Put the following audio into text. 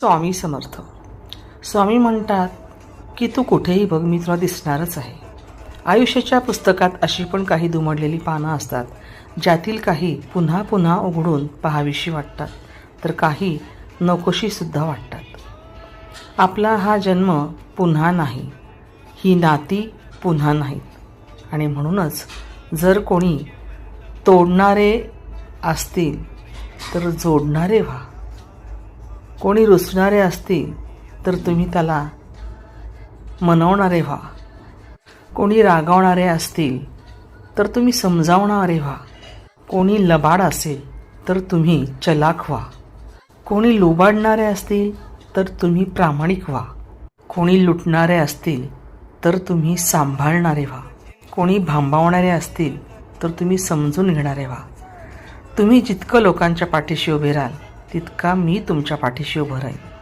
स्वामी समर्थ. स्वामी म्हणतात की तू कुठेही बघ मी तुला दिसणारच आहे. आयुष्याच्या पुस्तकात अशी पण काही दुमडलेली पानं असतात ज्यातील काही पुन्हा पुन्हा उघडून पहावीशी वाटतात तर काही नकोशीसुद्धा वाटतात. आपला हा जन्म पुन्हा नाही ही नाती पुन्हा नाहीत. आणि म्हणूनच जर कोणी तोडणारे असतील तर जोडणारे व्हा. कोणी रुसणारे असतील तर तुम्ही त्याला मनवणारे व्हा. कोणी रागावणारे असतील तर तुम्ही समजावणारे व्हा. कोणी लबाड असेल तर तुम्ही चलाख व्हा. कोणी लुबाडणारे असतील तर तुम्ही प्रामाणिक व्हा. कोणी लुटणारे असतील तर तुम्ही सांभाळणारे व्हा. कोणी भांबावणारे असतील तर तुम्ही समजून घेणारे व्हा. तुम्ही जितकं लोकांच्या पाठीशी उभे राहाल तितका मी तुमच्या पाठीशी उभं राहीन.